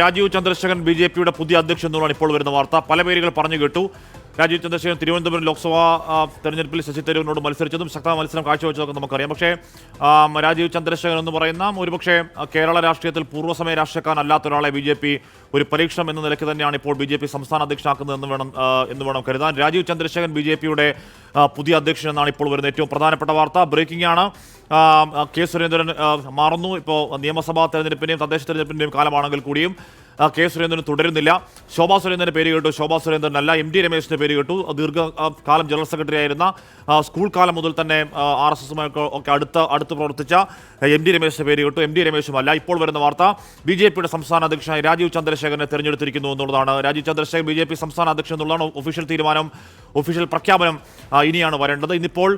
Rajeev Chandrasekharan B J പിയുടെ പുതിയ അധ്യക്ഷൻ എന്നുള്ളതാണ് ഇപ്പോൾ വരുന്ന വാർത്ത. പല പേരുകൾ പറഞ്ഞു കേട്ടു. രാജീവ് ചന്ദ്രശേഖരൻ തിരുവനന്തപുരം ലോക്സഭാ തെരഞ്ഞെടുപ്പിൽ ശശി തരൂരിനോട് മത്സരിച്ചതും ശക്തമായ മത്സരം കാഴ്ചവെച്ചതൊക്കെ നമുക്കറിയാം പക്ഷേ രാജീവ് ചന്ദ്രശേഖരൻ എന്ന് പറയുന്ന ഒരുപക്ഷെ കേരള രാഷ്ട്രീയത്തിൽ പൂർവസമയ രാഷ്ട്രീയക്കാരനല്ലാത്ത ഒരാളെ ബി ജെ പി ഒരു പരീക്ഷണം എന്ന നിലയ്ക്ക് തന്നെയാണ് ഇപ്പോൾ ബി ജെ പി സംസ്ഥാന വേണം എന്ന് വേണം കരുതാൻ. രാജീവ് ചന്ദ്രശേഖരൻ ബി ജെ പിയുടെ പുതിയ അധ്യക്ഷൻ എന്നാണ് ഇപ്പോൾ വരുന്ന ഏറ്റവും പ്രധാനപ്പെട്ട വാർത്ത ബ്രേക്കിംഗ് ആണ്. കെ സുരേന്ദ്രൻ മാറുന്നു. ഇപ്പോൾ നിയമസഭാ തെരഞ്ഞെടുപ്പിന്റെയും തദ്ദേശ തെരഞ്ഞെടുപ്പിന്റെയും കാലമാണെങ്കിൽ കൂടിയും കെ സുരേന്ദ്രൻ തുടരുന്നില്ല. ശോഭാ സുരേന്ദ്രന്റെ പേര് കേട്ടു. ശോഭാ സുരേന്ദ്രൻ അല്ല എം ടി രമേശിന്റെ പേര് കേട്ടു. ദീർഘകാലം ജനറൽ സെക്രട്ടറി ആയിരുന്ന സ്കൂൾ കാലം മുതൽ തന്നെ ആർ എസ് എസുമായി ഒക്കെ അടുത്ത് അടുത്ത് പ്രവർത്തിച്ച എം ഡി രമേശിന്റെ പേര് കേട്ടു. എം ഡി രമേശുമല്ല. ഇപ്പോൾ വരുന്ന വാർത്ത ബി ജെ പിയുടെ സംസ്ഥാന അധ്യക്ഷനായി രാജീവ് ചന്ദ്രശേഖരനെ തിരഞ്ഞെടുത്തിരിക്കുന്നു എന്നുള്ളതാണ്. Rajeev Chandrasekharan B J P സംസ്ഥാന അധ്യക്ഷൻ എന്നുള്ളതാണ് ഒഫീഷ്യൽ തീരുമാനം. ഒഫീഷ്യൽ പ്രഖ്യാപനം ഇനിയാണ് വരേണ്ടത്. ഇന്നിപ്പോൾ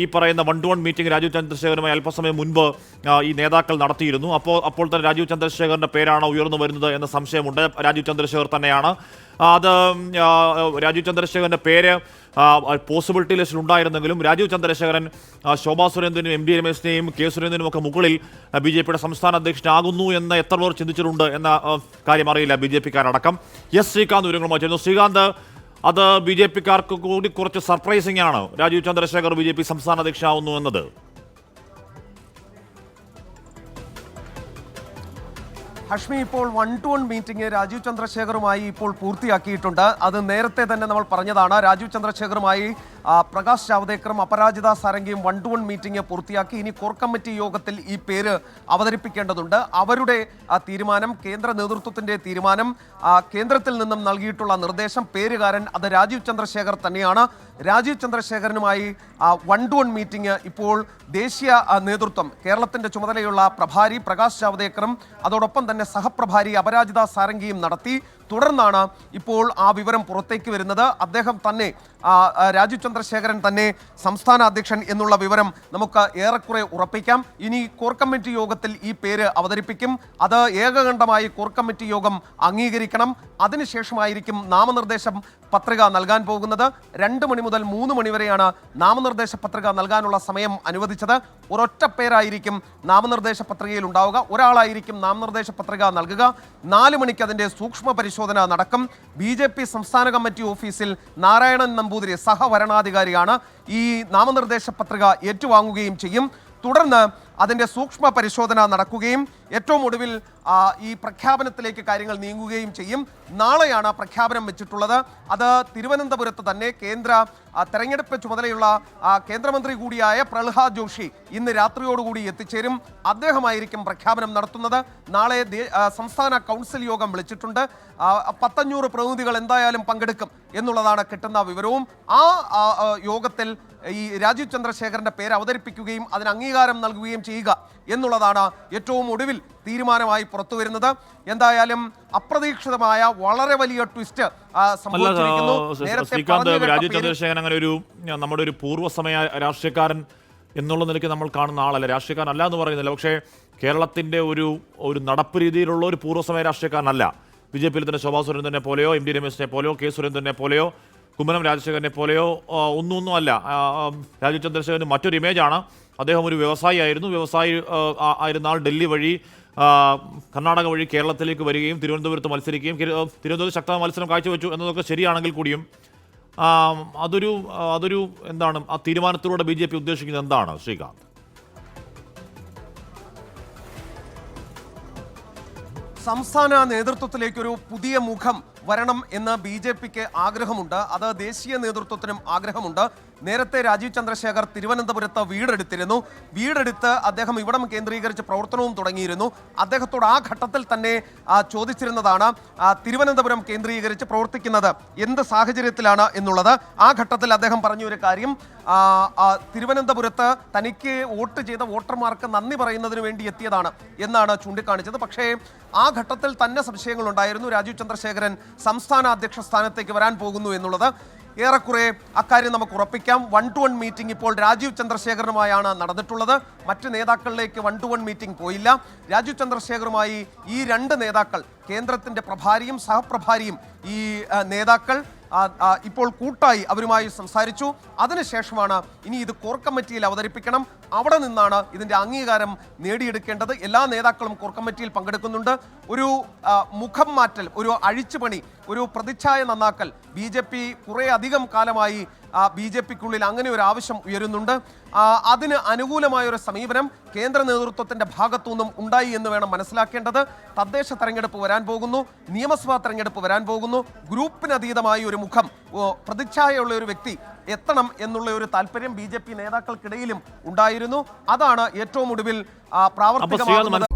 ഈ പറയുന്ന one to one meeting Rajeev ചന്ദ്രശേഖരുമായി അല്പസമയം മുൻപ് ഈ നേതാക്കൾ നടത്തിയിരുന്നു. അപ്പോൾ അപ്പോൾ തന്നെ രാജീവ് ചന്ദ്രശേഖറിന്റെ പേരാണ് ഉയർന്നു വരുന്നത് എന്ന സംശയമുണ്ട്. രാജീവ് ചന്ദ്രശേഖർ തന്നെയാണ്. അത് രാജീവ് ചന്ദ്രശേഖരന്റെ പേര് പോസിബിലിറ്റി ലിസ്റ്റിൽ ഉണ്ടായിരുന്നെങ്കിലും രാജീവ് ചന്ദ്രശേഖരൻ ശോഭാ സുരേന്ദ്രനും എം ഡി രമേശിനെയും കെ സുരേന്ദ്രനും ഒക്കെ മുകളിൽ ബി ജെ പിയുടെ സംസ്ഥാന അധ്യക്ഷനാകുന്നു എന്ന് എത്ര പേർ ചിന്തിച്ചിട്ടുണ്ട് എന്ന കാര്യം അറിയില്ല ബി ജെ പിക്കാരടക്കം. എസ് ശ്രീകാന്ത് വിവരങ്ങളുമായി ചേരുന്നു. ശ്രീകാന്ത് അത് ബി ജെ പിക്കാർക്ക് കൂടി കുറച്ച് സർപ്രൈസിംഗ് ആണ്. Rajeev Chandrasekhar B J P സംസ്ഥാന അധ്യക്ഷനാവുന്നു എന്നത്. ഹഷ്മി ഇപ്പോൾ one to one meeting Rajeev ചന്ദ്രശേഖറുമായി ഇപ്പോൾ പൂർത്തിയാക്കിയിട്ടുണ്ട്. അത് നേരത്തെ തന്നെ നമ്മൾ പറഞ്ഞതാണ്. രാജീവ് ചന്ദ്രശേഖറുമായി പ്രകാശ് ജാവദേക്കറും അപരാജിത സാരംഗിയും വൺ ടു വൺ മീറ്റിംഗ് പൂർത്തിയാക്കി. ഇനി കോർ കമ്മിറ്റി യോഗത്തിൽ ഈ പേര് അവതരിപ്പിക്കേണ്ടതുണ്ട്. അവരുടെ തീരുമാനം കേന്ദ്ര നേതൃത്വത്തിന്റെ തീരുമാനം കേന്ദ്രത്തിൽ നിന്നും നൽകിയിട്ടുള്ള നിർദ്ദേശം പേരുകാരൻ അത് രാജീവ് ചന്ദ്രശേഖർ തന്നെയാണ്. രാജീവ് ചന്ദ്രശേഖരനുമായി വൺ ടു വൺ മീറ്റിംഗ് ഇപ്പോൾ ദേശീയ നേതൃത്വം കേരളത്തിന്റെ ചുമതലയുള്ള പ്രഭാരി പ്രകാശ് ജാവദേക്കറും അതോടൊപ്പം തന്നെ സഹപ്രഭാരി അപരാജിത സാരംഗിയും നടത്തി. തുടർന്നാണ് ഇപ്പോൾ ആ വിവരം പുറത്തേക്ക് വരുന്നത്. അദ്ദേഹം തന്നെ രാജീവ് ചന്ദ്രശേഖരൻ തന്നെ സംസ്ഥാന അധ്യക്ഷൻ എന്നുള്ള വിവരം നമുക്ക് ഏറെക്കുറെ ഉറപ്പിക്കാം. ഇനി കോർ കമ്മിറ്റി യോഗത്തിൽ ഈ പേര് അവതരിപ്പിക്കും. അത് ഏകകണ്ഠമായി കോർ കമ്മിറ്റി യോഗം അംഗീകരിക്കണം. അതിനുശേഷമായിരിക്കും നാമനിർദ്ദേശം പത്രിക നൽകാൻ പോകുന്നത്. രണ്ട് മണി മുതൽ മൂന്ന് മണി വരെയാണ് നാമനിർദ്ദേശ പത്രിക നൽകാനുള്ള സമയം അനുവദിച്ചത്. ഒരൊറ്റ പേരായിരിക്കും നാമനിർദ്ദേശ പത്രികയിൽ ഉണ്ടാവുക. ഒരാളായിരിക്കും നാമനിർദ്ദേശ പത്രിക നൽകുക. നാല് മണിക്ക് അതിന്റെ സൂക്ഷ്മ പരിശോധന നടക്കും. ബി ജെ പി സംസ്ഥാന കമ്മിറ്റി ഓഫീസിൽ നാരായണൻ നമ്പൂതിരി സഹവരണാധികാരിയാണ് ഈ നാമനിർദ്ദേശ പത്രിക ഏറ്റുവാങ്ങുകയും ചെയ്യും. തുടർന്ന് അതിന്റെ സൂക്ഷ്മ പരിശോധന നടക്കുകയും ഏറ്റവും ഒടുവിൽ ഈ പ്രഖ്യാപനത്തിലേക്ക് കാര്യങ്ങൾ നീങ്ങുകയും ചെയ്യും. നാളെയാണ് പ്രഖ്യാപനം വെച്ചിട്ടുള്ളത്. അത് തിരുവനന്തപുരത്ത് തന്നെ കേന്ദ്ര തെരഞ്ഞെടുപ്പ് ചുമതലയുള്ള കേന്ദ്രമന്ത്രി കൂടിയായ പ്രഹ്ലാദ് ജോഷി ഇന്ന് രാത്രിയോടുകൂടി എത്തിച്ചേരും. അദ്ദേഹമായിരിക്കും പ്രഖ്യാപനം നടത്തുന്നത്. നാളെ സംസ്ഥാന കൗൺസിൽ യോഗം വിളിച്ചിട്ടുണ്ട്. പത്തഞ്ഞൂറ് പ്രതിനിധികൾ എന്തായാലും പങ്കെടുക്കും എന്നുള്ളതാണ് കിട്ടുന്ന വിവരവും. ആ, യോഗത്തിൽ ഈ രാജീവ് ചന്ദ്രശേഖരന്റെ പേര് അവതരിപ്പിക്കുകയും അതിന് അംഗീകാരം നൽകുകയും ചെയ്യുക എന്നുള്ളതാണ് ഏറ്റവും ഒടുവിൽ തീരുമാനമായി പുറത്തു വരുന്നത്. എന്തായാലും അപ്രതീക്ഷിതമായ വളരെ വലിയ ട്വിസ്റ്റ് ശ്രീകാന്ത് രാജീവ് ചന്ദ്രശേഖരൻ അങ്ങനെ ഒരു നമ്മുടെ ഒരു പൂർവസമയ രാഷ്ട്രീയക്കാരൻ എന്നുള്ള നിലയ്ക്ക് നമ്മൾ കാണുന്ന ആളല്ല. രാഷ്ട്രീയക്കാരൻ അല്ല എന്ന് പറയുന്നില്ല. പക്ഷേ കേരളത്തിന്റെ ഒരു ഒരു നടപ്പ് രീതിയിലുള്ള ഒരു പൂർവസമയ രാഷ്ട്രീയക്കാരനല്ല. ബി ജെ പിയിൽ തന്നെ ശോഭാ സുരേന്ദ്രനെ പോലെയോ എം ഡി രമേശിനെ പോലെയോ കെ സുരേന്ദ്രനെ പോലെയോ കുമ്മനം രാജശേഖരനെ പോലെയോ ഒന്നും ഒന്നും അല്ല. രാജു ചന്ദ്രശേഖരന് മറ്റൊരു ഇമേജാണ് അദ്ദേഹം ഒരു വ്യവസായി ആയിരുന്നു. വ്യവസായി ആയിരുന്ന ആൾ ഡൽഹി വഴി കർണാടക വഴി കേരളത്തിലേക്ക് വരികയും തിരുവനന്തപുരത്ത് മത്സരിക്കുകയും തിരുവനന്തപുരത്ത് ശക്തമായ മത്സരം കാഴ്ചവെച്ചു എന്നതൊക്കെ ശരിയാണെങ്കിൽ കൂടിയും അതൊരു അതൊരു എന്താണ് ആ തീരുമാനത്തിലൂടെ ബി ഉദ്ദേശിക്കുന്നത് എന്താണ് ശ്രീകാന്ത്? സംസ്ഥാന നേതൃത്വത്തിലേക്കൊരു പുതിയ മുഖം വരണം എന്ന് ബി ജെ പിക്ക് ആഗ്രഹമുണ്ട്. അത് ദേശീയ നേതൃത്വത്തിനും ആഗ്രഹമുണ്ട്. നേരത്തെ രാജീവ് ചന്ദ്രശേഖർ തിരുവനന്തപുരത്ത് വീടെടുത്തിരുന്നു. വീടെടുത്ത് അദ്ദേഹം ഇവിടം കേന്ദ്രീകരിച്ച് പ്രവർത്തനവും തുടങ്ങിയിരുന്നു. അദ്ദേഹത്തോട് ആ ഘട്ടത്തിൽ തന്നെ ചോദിച്ചിരുന്നതാണ് തിരുവനന്തപുരം കേന്ദ്രീകരിച്ച് പ്രവർത്തിക്കുന്നത് എന്ത് സാഹചര്യത്തിലാണ് എന്നുള്ളത്. ആ ഘട്ടത്തിൽ അദ്ദേഹം പറഞ്ഞ ഒരു കാര്യം തിരുവനന്തപുരത്ത് തനിക്ക് വോട്ട് ചെയ്ത വോട്ടർമാർക്ക് നന്ദി പറയുന്നതിന് വേണ്ടി എത്തിയതാണ് എന്നാണ് ചൂണ്ടിക്കാണിച്ചത്. പക്ഷേ ആ ഘട്ടത്തിൽ തന്നെ സംശയങ്ങളുണ്ടായിരുന്നു. രാജീവ് ചന്ദ്രശേഖരൻ സംസ്ഥാന അധ്യക്ഷ സ്ഥാനത്തേക്ക് വരാൻ പോകുന്നു എന്നുള്ളത്. ഏറെക്കുറെ അക്കാര്യം നമുക്ക് ഉറപ്പിക്കാം. വൺ ടു വൺ മീറ്റിംഗ് ഇപ്പോൾ രാജീവ് ചന്ദ്രശേഖരനുമായാണ് നടന്നിട്ടുള്ളത്. മറ്റ് നേതാക്കളിലേക്ക് വൺ ടു വൺ മീറ്റിംഗ് പോയില്ല. രാജീവ് ചന്ദ്രശേഖറുമായി ഈ രണ്ട് നേതാക്കൾ കേന്ദ്രത്തിന്റെ പ്രഭാരിയും സഹപ്രഭാരിയും ഈ നേതാക്കൾ ഇപ്പോൾ കൂട്ടായി അവരുമായി സംസാരിച്ചു. അതിനുശേഷമാണ് ഇനി ഇത് കോർ കമ്മിറ്റിയിൽ അവതരിപ്പിക്കണം. അവിടെ നിന്നാണ് ഇതിന്റെ അംഗീകാരം നേടിയെടുക്കേണ്ടത്. എല്ലാ നേതാക്കളും കോർ കമ്മിറ്റിയിൽ പങ്കെടുക്കുന്നുണ്ട്. ഒരു മുഖം മാറ്റൽ ഒരു അഴിച്ചുപണി ഒരു പ്രതിച്ഛായ നന്നാക്കൽ. ബി ജെ പി കുറേ അധികം കാലമായി ബി ജെ പിക്കുള്ളിൽ അങ്ങനെ ഒരു ആവശ്യം ഉയരുന്നുണ്ട്. അതിന് അനുകൂലമായ ഒരു സമീപനം കേന്ദ്ര നേതൃത്വത്തിന്റെ ഭാഗത്തുനിന്നും ഉണ്ടായി എന്ന് വേണം മനസ്സിലാക്കേണ്ടത്. തദ്ദേശ തെരഞ്ഞെടുപ്പ് വരാൻ പോകുന്നു നിയമസഭാ തെരഞ്ഞെടുപ്പ് വരാൻ പോകുന്നു. ഗ്രൂപ്പിനതീതമായ ഒരു മുഖം പ്രതിച്ഛായുള്ള ഒരു വ്യക്തി എത്തണം എന്നുള്ള ഒരു താല്പര്യം ബി ജെ പി നേതാക്കൾക്കിടയിലും ഉണ്ടായിരുന്നു. അതാണ് ഏറ്റവും ഒടുവിൽ പ്രാവർത്തികമാകുന്നത്